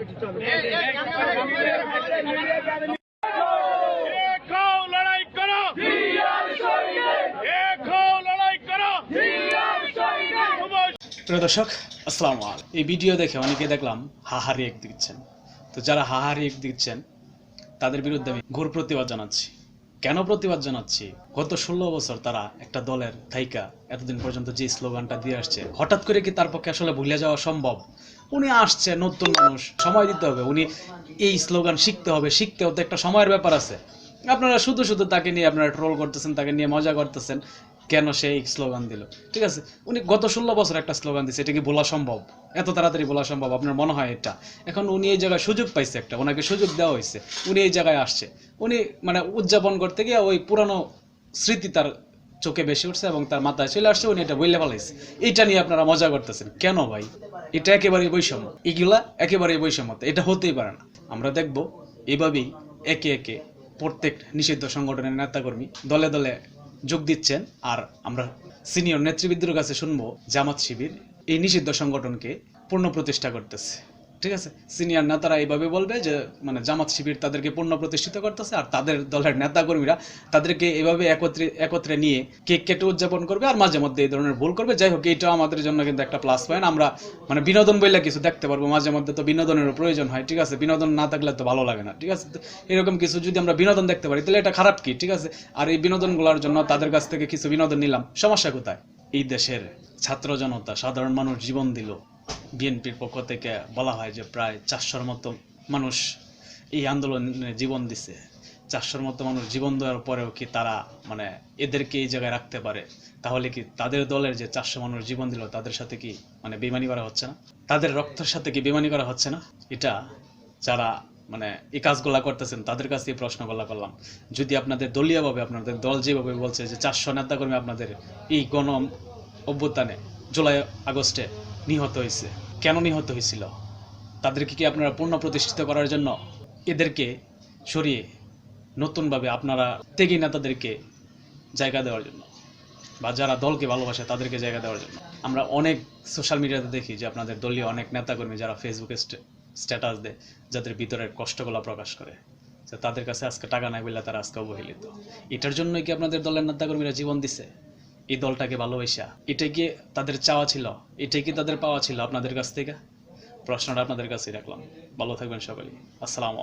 প্রিয় দর্শক, আসসালামু এই ভিডিও দেখে অনেকে দেখলাম হাহারি এক দিচ্ছেন। তো যারা হাহারি এক দিচ্ছেন, তাদের বিরুদ্ধে আমি ঘোর প্রতিবাদ জানাচ্ছি। কেন প্রতিবাদ জানাচ্ছি? গত ষোলো বছর তারা একটা দলের থাইকা এতদিন পর্যন্ত যে স্লোগানটা দিয়ে আসছে, হঠাৎ করে কি তার পক্ষে আসলে ভুলে যাওয়া সম্ভব? উনি আসছে, নতুন মানুষ, সময় দিতে হবে। উনি এই স্লোগান শিখতে হবে। শিখতে হতে একটা সময়ের ব্যাপার আছে। আপনারা শুধু শুধু তাকে নিয়ে, আপনারা ট্রোল করতেছেন, তাকে নিয়ে মজা করতেছেন, কেন সে এই স্লোগান দিল? ঠিক আছে? উনি গত ষোলো বছর একটা স্লোগান দিচ্ছে এটা কি বলা সম্ভব? এত তাড়াতাড়ি বলা সম্ভব? আপনার মনে হয় এটা? এখন উনি এই জায়গায় সুযোগ পাইছে একটা, ওনাকে সুযোগ দেওয়া হয়েছে। উনি এই জায়গায় আসছে। উনি মানে উদযাপন করতে গিয়ে ওই পুরানো স্মৃতি তার চোখে বেশি উঠছে এবং তার মাথায় চলে আসছে, উনি এটা বইলে ফেলাইছে এইটা নিয়ে আপনারা মজা করতেছেন। কেন ভাই? এটা একেবারে বৈষম্য। এগুলা একেবারে বৈষম্য। এটা হতেই পারে না। আমরা দেখব এভাবেই একে একে প্রত্যেক নিষিদ্ধ সংগঠনের নেতাকর্মী দলে দলে যোগ দিচ্ছেন। আর আমরা সিনিয়র নেতৃবৃন্দের কাছে শুনব জামাত শিবির এই নিষিদ্ধ সংগঠনকে পূর্ণ প্রতিষ্ঠা করতেছে। ঠিক আছে? সিনিয়র নেতারা এইভাবে বলবে যে মানে জামাত শিবির তাদেরকে পূর্ণ প্রতিষ্ঠিত করতেছে আর তাদের দলের নেতাকর্মীরা তাদেরকে এভাবে একত্রে একত্রে নিয়ে কেক কেটে উদযাপন করবে আর মাঝে মধ্যে এই ধরনের ভুল করবে। যাই হোক, এইটাও আমাদের জন্য কিন্তু একটা প্লাস পয়েন্ট আমরা মানে বিনোদন বললে কিছু দেখতে পারব। মাঝে মধ্যে তো বিনোদনেরও প্রয়োজন হয়, ঠিক আছে? বিনোদন না থাকলে তো ভালো লাগে না, ঠিক আছে? এরকম কিছু যদি আমরা বিনোদন দেখতে পারি, তাহলে এটা খারাপ কি, ঠিক আছে? আর এই বিনোদনগুলোর জন্য তাদের কাছ থেকে কিছু বিনোদন নিলাম। সমস্যা কোথায়? এই দেশের ছাত্র জনতা, সাধারণ মানুষ জীবন দিল। বিএনপির পক্ষ থেকে বলা হয় যে প্রায় চারশোর মতো মানুষ এই আন্দোলনে জীবন দিছে। চারশোর মতো মানুষ জীবন দেওয়ার পরেও কি তারা মানে এদেরকে এই জায়গায় রাখতে পারে? তাহলে কি তাদের দলের যে চারশো মানুষ জীবন দিল, তাদের সাথে কি মানে বেমানি করা হচ্ছে না? তাদের রক্তের সাথে কি বেমানি করা হচ্ছে না? এটা যারা মানে এই কাজগুলা করতেছেন, তাদের কাছে এই প্রশ্নগুলা করলাম। যদি আপনাদের দলীয়ভাবে আপনাদের দল যেভাবে বলছে যে চারশো নেতাকর্মী আপনাদের এই গণ অভ্যুত্থানে জুলাই আগস্টে নিহত হয়েছে কেন নিহত হয়েছিল? তাদেরকে কি আপনারা পূর্ণ প্রতিষ্ঠিত করার জন্য এদেরকে সরিয়ে নতুনভাবে আপনারা ত্যাগী নেতাদেরকে জায়গা দেওয়ার জন্য বা যারা দলকে ভালোবাসে তাদেরকে জায়গা দেওয়ার জন্য? আমরা অনেক সোশ্যাল মিডিয়াতে দেখি যে আপনাদের দলীয় অনেক নেতাকর্মী যারা ফেসবুকে স্ট্যাটাস দেয়, যাদের ভিতরের কষ্টগুলো প্রকাশ করে তাদের কাছে আজকে টাকা নাই বলে তারা আজকে অবহেলিত। এটার জন্যই কি আপনাদের দলের নেতাকর্মীরা জীবন দিছে? এই দলটাকে ভালোবাসা। এটাই কি তাদের চাওয়া ছিল? এটাই কি তাদের পাওয়া ছিল আপনাদের কাছ থেকে? প্রশ্নটা আপনাদের কাছে রাখলাম। ভালো থাকবেন সকলেই আসসালামু